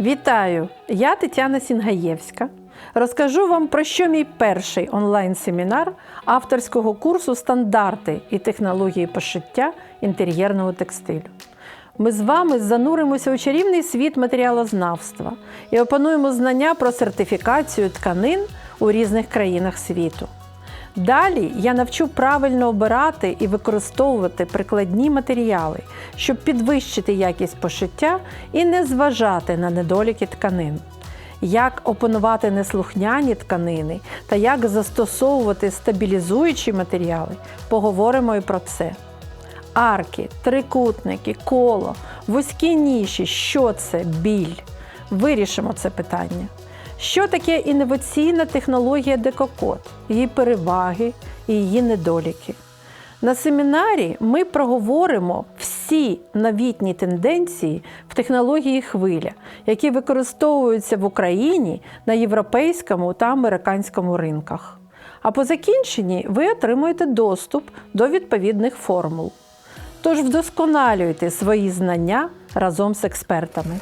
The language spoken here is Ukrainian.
Вітаю! Я Тетяна Сінгаєвська. Розкажу вам про що мій перший онлайн-семінар авторського курсу Стандарти і технології пошиття інтер'єрного текстилю. Ми з вами зануримося у чарівний світ матеріалознавства і опануємо знання про сертифікацію тканин у різних країнах світу. Далі я навчу правильно обирати і використовувати прикладні матеріали, щоб підвищити якість пошиття і не зважати на недоліки тканин. Як опанувати неслухняні тканини та як застосовувати стабілізуючі матеріали, поговоримо і про це. Арки, трикутники, коло, вузькі ніші, що це біль? Вирішимо це питання. Що таке інноваційна технологія декокод, її переваги і її недоліки? На семінарі ми проговоримо всі новітні тенденції в технології хвиля, які використовуються в Україні на європейському та американському ринках. А по закінченні ви отримуєте доступ до відповідних формул. Тож вдосконалюйте свої знання разом з експертами.